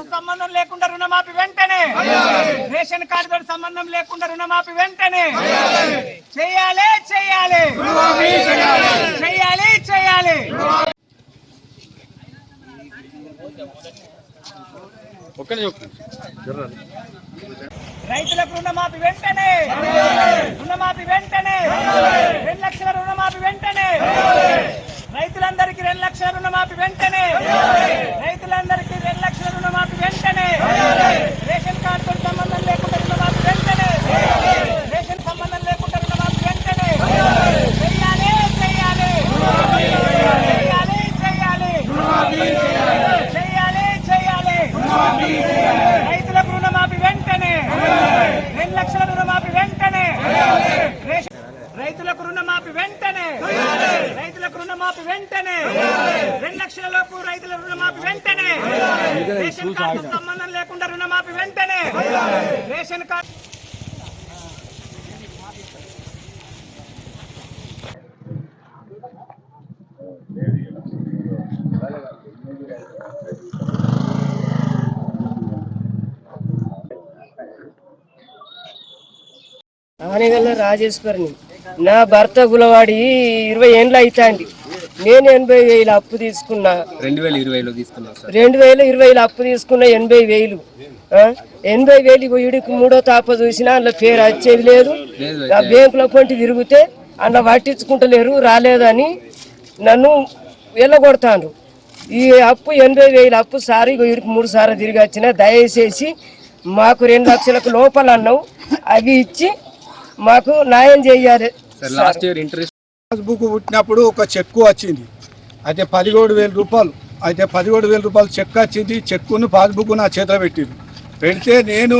సంబంధం లేకుండా రుణమాఫీ వెంటనే! రేషన్ కార్డు సంబంధం లేకుండా రుణమాఫీ వెంటనే! చేయాలి చేయాలి చేయాలి రైతులకు రుణమాఫీ వెంటనే! రుణమాఫీ వెంటనే! రెండు లక్షల రుణమాఫీ వెంటనే! రైతులందరికీ రెండు లక్షల రుణమాఫీ వెంటనే రైతులందరికీ రెండు లక్షల రుణమాఫీ వెంటనే రేషన్ కార్డుతో సంబంధం లేకుండా రుణమాఫీ వెంటనే రేషన్ సంబంధం లేకుండా రుణమాఫీ వెంటనే చెయ్యాలి చెయ్యాలి చెయ్యాలి చెయ్యాలి చెయ్యాలి చెయ్యాలి రైతులకు రుణమాఫీ వెంటనే. రెండు లక్షల రుణమాఫీ వెంటనే. రైతులకు రుణమాఫీ వెంటనే. రైతులకు రుణమాఫీ వెంటనే. రెండు లక్షల లోపు రైతుల రుణమాఫీ వెంటనే. రేషన్ కార్డు సంబంధం లేకుండా రుణమాఫీ వెంటనే. రేషన్ కార్డు ఆనగల్ల రాజేశ్వరిని. నా భర్త గులవాడి ఇరవై ఏండ్లు అవుతాంది నేను ఎనభై వేలు అప్పు తీసుకున్నా. రెండు వేల ఇరవైలో తీసుకున్నాం రెండు వేలు ఇరవైలు అప్పు తీసుకున్న ఎనభై వేలు? ఎనభై వేలు ఇగో ఈడికి మూడో తాప చూసినా అందులో పేరు వచ్చేది లేదు. ఆ బ్యాంకులో కొంటి తిరిగితే అందులో పట్టించుకుంటలేరు రాలేదని నన్ను వెళ్ళగొడతాను ఈ అప్పు ఎనభై వేలు అప్పు సార్ ఇగో ఈడికి మూడు సార్లు తిరిగి వచ్చిన దయచేసి మాకు రెండు లక్షలకు లోపల అన్నావు. అవి ఇచ్చి మాకు న్యాయం చేయాలి. Sir last year interest passbook పుట్టినప్పుడు ఒక చెక్కు వచ్చింది. అయితే పదిహేడు వేల రూపాయలు. అయితే పదిహేడు వేల రూపాయలు చెక్ వచ్చింది. చెక్కును పాస్బుక్ నా చేతిలో పెట్టింది. పెడితే నేను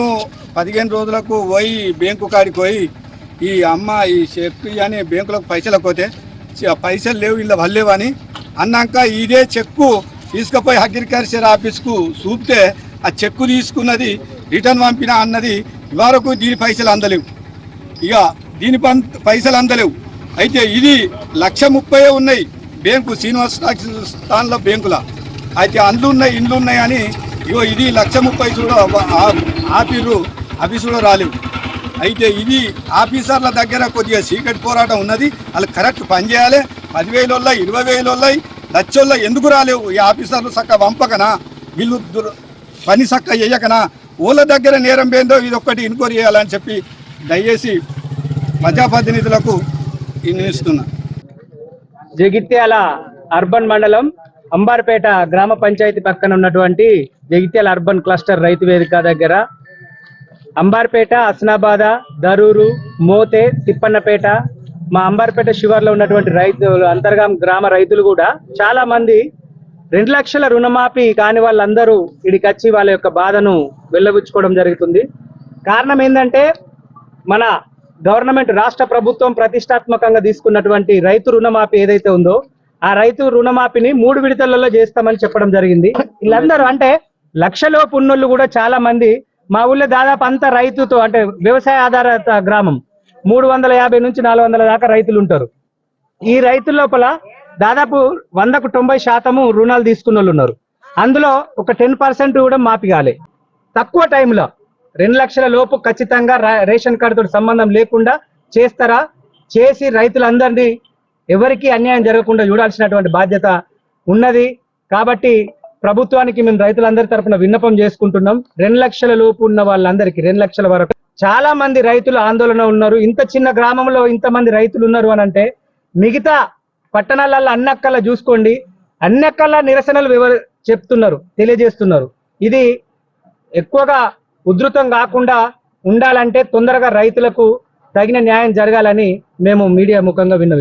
పదిహేను రోజులకు పోయి బ్యాంకు కాడికి పోయి ఈ అమ్మ ఈ చెక్ అని బ్యాంకులకు పైసలకు పోతే "చి- పైసలు లేవు ఇలా వల్లేవని అన్నాక ఇదే చెక్కు తీసుకుపోయి అగ్రికల్చర్ ఆఫీస్కు చూపితే ఆ చెక్కు తీసుకున్నది రిటర్న్ పంపిన అన్నది ఇవరకు దీని పైసలు అందలేవు. ఇక దీని పం- పైసలు అందలేవు. అయితే ఇది లక్ష ముప్పై ఉన్నాయి బ్యాంకు శ్రీనివాస స్థానంలో బ్యాంకుల. అయితే అండ్లు ఉన్నాయి ఇండ్లు ఉన్నాయి అని ఇగో ఇది లక్ష ముప్పై చూడ ఆఫీసు ఆఫీసు కూడా రాలేవు. అయితే ఇది ఆఫీసర్ల దగ్గర కొద్దిగా సీక్రెట్ పోరాటం ఉన్నది. వాళ్ళు కరెక్ట్ పనిచేయాలి పదివేలు వల్ల ఇరవై వేలు వల్ల లక్షల్లో ఎందుకు రాలేవు? ఈ ఆఫీసర్లు చక్క వంపకనా? వీళ్ళు దుర్- పని చక్క చేయకనా ఊళ్ళ దగ్గర నేరం పోయిందో ఇది ఒక్కటి ఇన్క్వైరీ చేయాలని చెప్పి దయచేసి ప్రజాప్రతినిధులకు ఇస్తున్నా. జగిత్యాల అర్బన్ మండలం అంబార్పేట గ్రామ పంచాయతీ పక్కన ఉన్నటువంటి జగిత్యాల అర్బన్ క్లస్టర్ రైతు వేదిక దగ్గర అంబార్పేట అస్నాబాద దరూరు మోతే తిప్పన్నపేట మా అంబార్పేట శివార్లో ఉన్నటువంటి రైతులు అంతర్గం గ్రామ రైతులు కూడా చాలా మంది రెండు లక్షల రుణమాఫీ కాని వాళ్ళందరూ ఇడికి వచ్చి వాళ్ళ యొక్క బాధను వెళ్ళబుచ్చుకోవడం జరుగుతుంది. కారణం ఏంటంటే మన గవర్నమెంట్ రాష్ట్ర ప్రభుత్వం ప్రతిష్టాత్మకంగా తీసుకున్నటువంటి రైతు రుణమాఫీ ఏదైతే ఉందో ఆ రైతు రుణమాఫీని మూడు విడతలలో చేస్తామని చెప్పడం జరిగింది. వీళ్ళందరూ అంటే లక్షలోపు ఉన్నోళ్ళు కూడా చాలా మంది మా ఊళ్ళో దాదాపు అంతా రైతుతో అంటే వ్యవసాయ ఆధారిత గ్రామం. మూడు వందల యాభై నుంచి నాలుగు వందల దాకా రైతులు ఉంటారు. ఈ రైతుల లోపల దాదాపు వందకు తొంభై శాతము రుణాలు తీసుకున్న వాళ్ళు ఉన్నారు. అందులో ఒక టెన్ పర్సెంట్ కూడా మాపి కాలే. తక్కువ టైంలో రెండు లక్షల లోపు ఖచ్చితంగా రేషన్ కార్డుతో సంబంధం లేకుండా చేస్తారా? చేసి రైతులందరినీ ఎవరికి అన్యాయం జరగకుండా చూడాల్సినటువంటి బాధ్యత ఉన్నది. కాబట్టి ప్రభుత్వానికి మేము రైతులందరి తరపున విన్నపం చేసుకుంటున్నాం. రెండు లక్షల లోపు ఉన్న వాళ్ళందరికీ రెండు లక్షల వరకు. చాలా మంది రైతులు ఆందోళన ఉన్నారు. ఇంత చిన్న గ్రామంలో ఇంతమంది రైతులు ఉన్నారు అని అంటే మిగతా పట్టణాలలో అన్నక్కల చూసుకోండి. అన్నక్కల నిరసనలు వివర చెప్తున్నారు తెలియజేస్తున్నారు. ఇది ఎక్కువగా ఉధృతం కాకుండా ఉండాలంటే తొందరగా రైతులకు తగిన న్యాయం జరగాలని మేము మీడియా ముఖంగా విన్నవి